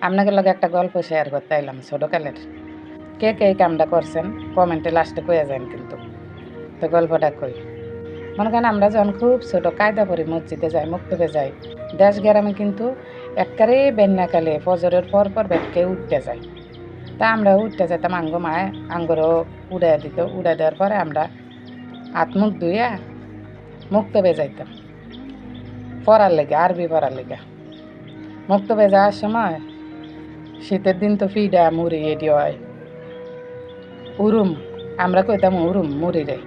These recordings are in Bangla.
আপনাকে লগে একটা গল্প শেয়ার করতে এলাম ছোটোকালের। কে কে এই কামটা করছেন? কমেন্টে লাস্টে কয়ে যান কিন্তু। তো গল্পটা কই? মনে করেন আমরা যখন খুব ছোটো কায়দা পরি মসজিদে যাই, মুক্তবে যাই, দেশ গ্রামে কিন্তু একবারে বেন্যাকালে ফজরের পর পর ব্যাগকে উঠতে যাই তা আমরা উঠতে যেতাম আঙ্গ মায়, আঙ্গরও উড়াই দিত। উড়াই দেওয়ার পরে আমরা হাত মুখ ধুইয়া মুক্তবে যাইতাম। পড়ার লেগে, আরবি পড়ার লেগে। মুক্তবে যাওয়ার সময় শীতের দিন তো ফিডা মুড়ি এটি হয়। উরুম, আমরা কইতাম উরুম মুড়ি রে।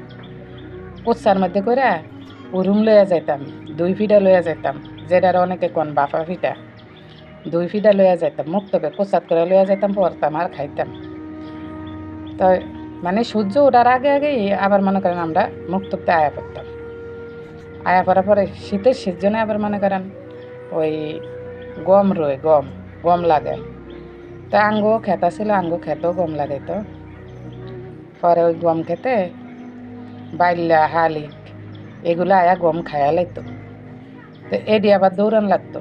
কুচ্ছার মধ্যে করে উরুম লইয়া যাইতাম, দুই ফিডা লইয়া যাইতাম, যেটার অনেকে কোন বাফা ফিটা দুই ফিডা লইয়া যাইতাম মুক্তবে কুচ্ছাত করে লইয়া যাইতাম, পরতাম আর খাইতাম। তো মানে সূর্য ওঠার আগে আগেই আবার মনে করেন আমরা মুক্তবতে আয়া পড়তাম। আয়া পড়ার পরে শীতের সিজনে আবার মনে করেন ওই গম রয়ে গম গম লাগে। তা আঙ্গো খেতা ছিল, আঙ্গো খেতেও গম লাগাইতো পরে ওই গম খেতে বাইল্লা, হালিক এগুলো আয়া গম খায়া লাইতো। তো এডি আবার দৌড়ান লাগতো।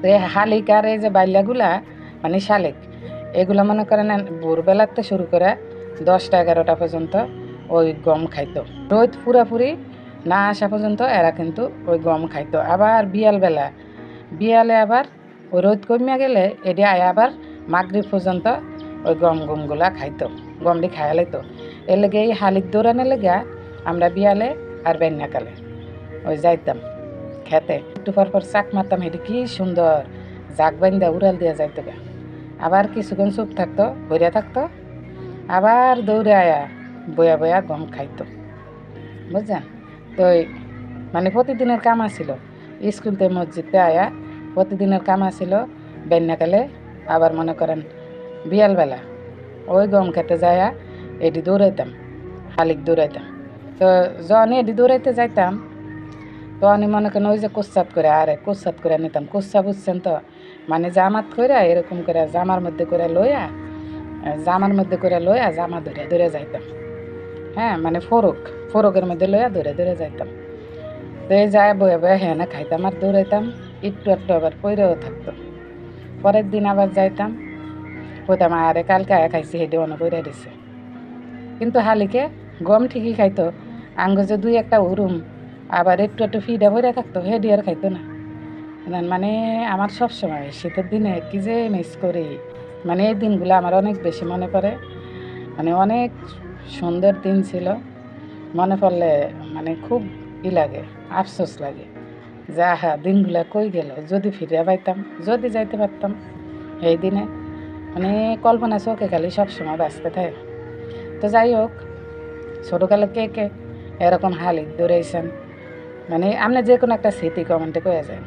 তো এই হালিক আর এই যে বাইল্লাগুলা মানে শালিক, এগুলো মনে করেন ভোরবেলাতে শুরু করে দশটা, এগারোটা পর্যন্ত ওই গম খাইতো। রোদ পুরাপুরি না আসা পর্যন্ত এরা কিন্তু ওই গম খাইতো। আবার বিয়ালবেলা, বিয়ালে আবার ওই রোদ কমিয়া গেলে এটি আয় আবার মাগরিব পর্যন্ত ওই গম গমগুলা খাইতো, গমটি খাইয়া লাইতো। এর লেগে এই হালিক দৌড়ানোর লেগে আমরা বিয়ালে আর বেন্যাকালে ওই যাইতাম খেতে। একটু পর পর চাক মারতাম এটি কি সুন্দর জাগ বাইন্দা উড়াল দিয়া যাইতো গা। আবার কিছুক্ষণ চুপ থাকতো হইয়া থাকতো, আবার দৌড়ে আয়া বয়া বয়া গম খাইতো। বুঝছেন? তো মানে প্রতিদিনের কাম আছিল। স্কুলতে মসজিদে আয়া প্রতিদিনের কাম আছিল বেন্যাকালে আবার মনে করেন, বিয়ালবেলা ওই গম খেতে যায়া এটি দৌড়াইতাম শালিক দৌড়াইতাম। তো যখন এটি দৌড়াইতে যাইতাম তো আমি মনে করেন ওই যে কোচ্ছাত করে, আরে কোচ্ছাত করে নিতাম। কোচ্ছা বুঝছেন তো? মানে জামাত করে এরকম করে জামার মধ্যে করে লইয়া, জামার মধ্যে করে লইয়া জামা ধরে ধরে যাইতাম। হ্যাঁ মানে ফরক, ফরকের মধ্যে লইয়া ধরে ধরে যাইতাম। তো এই যায় বয়ে বয়ে হ্যাঁ না খাইতাম আর দৌড়াইতাম, একটু একটু আবার পইরেও থাকতো। পরের দিন আবার যাইতাম। কইতাম আরে কালকে আয়া খাইছি হেঁটে অনেক পইরে দিছে। কিন্তু হালিকে গম ঠিকই খাইতো। আঙ্গ যে দুই একটা উরুম আবার একটু একটু ফিডা ভরে থাকতো হেডি আর খাইতো না, মানে আমার সব সময় শীতের দিনে কি যে মিস করি। মানে এই দিনগুলো আমার অনেক বেশি মনে পড়ে। মানে অনেক সুন্দর দিন ছিল। মনে পড়লে মানে খুব ই লাগে আফসোস লাগে। যে আহা দিনগুলা কই গেল, যদি ফিরে পাইতাম যদি যাইতে পারতাম। এই দিনে মানে কল্পনা চোখে খালি সবসময় বাঁচতে থাকে। তো যাই হোক, ছোটোকালে কে কে এরকম হালিক দৌড়াইছেন? মানে আপনি যে কোনো একটা স্মৃতি কমেন্টে কয়ে যায়